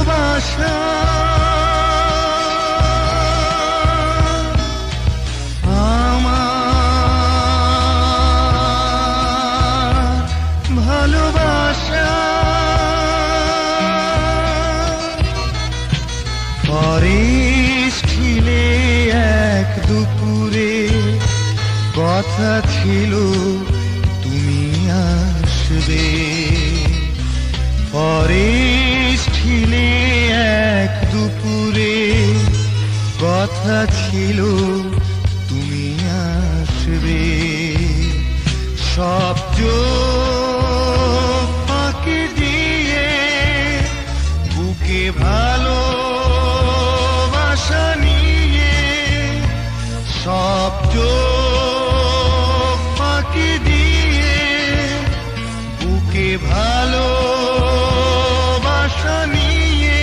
ভালোবাসা। আমার ভালোবাসা। পরেশ খিলে এক দুপুরে কথা ছিল তুমি আসবে। পরে ভালো বাসা নিয়ে সব ফাঁকি দিয়ে বুকে ভালো বাসা নিয়ে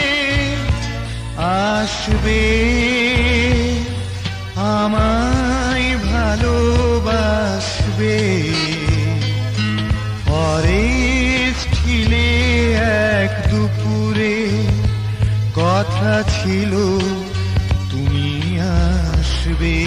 আসবে আমায় ভালোবাসবে। ফরেস্ট হিলে এক দুপুরে কথা ছিল তুমি আসবে।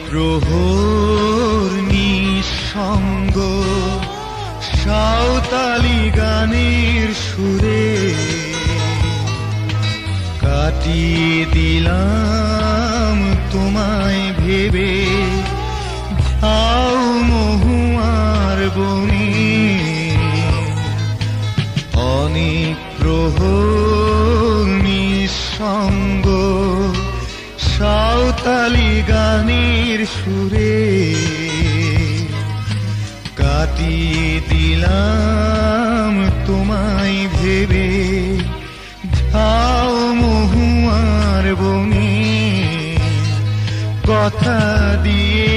প্রহর নিঃসঙ্গ সাঁওতালি গানের সুরে কাটিয়ে দিলাম তোমায় ভেবে আও মহুয়ার বনে সাঁওতালি গানের সুরে কাটিয়ে দিলাম তোমায় ভেবে। ঝাও মহুয়ার বনে কথা দিয়ে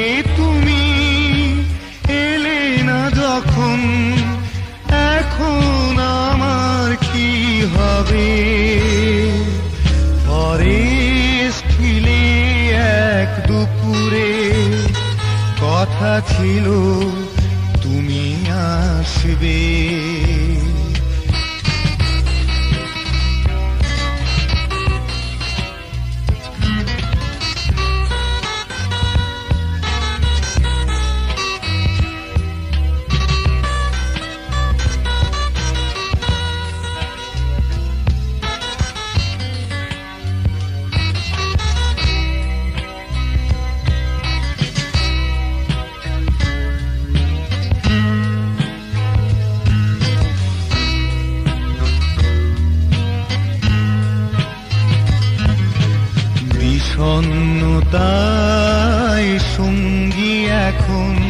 কথা ছিল তুমি আসবে। ধন্যতায় সঙ্গী এখন।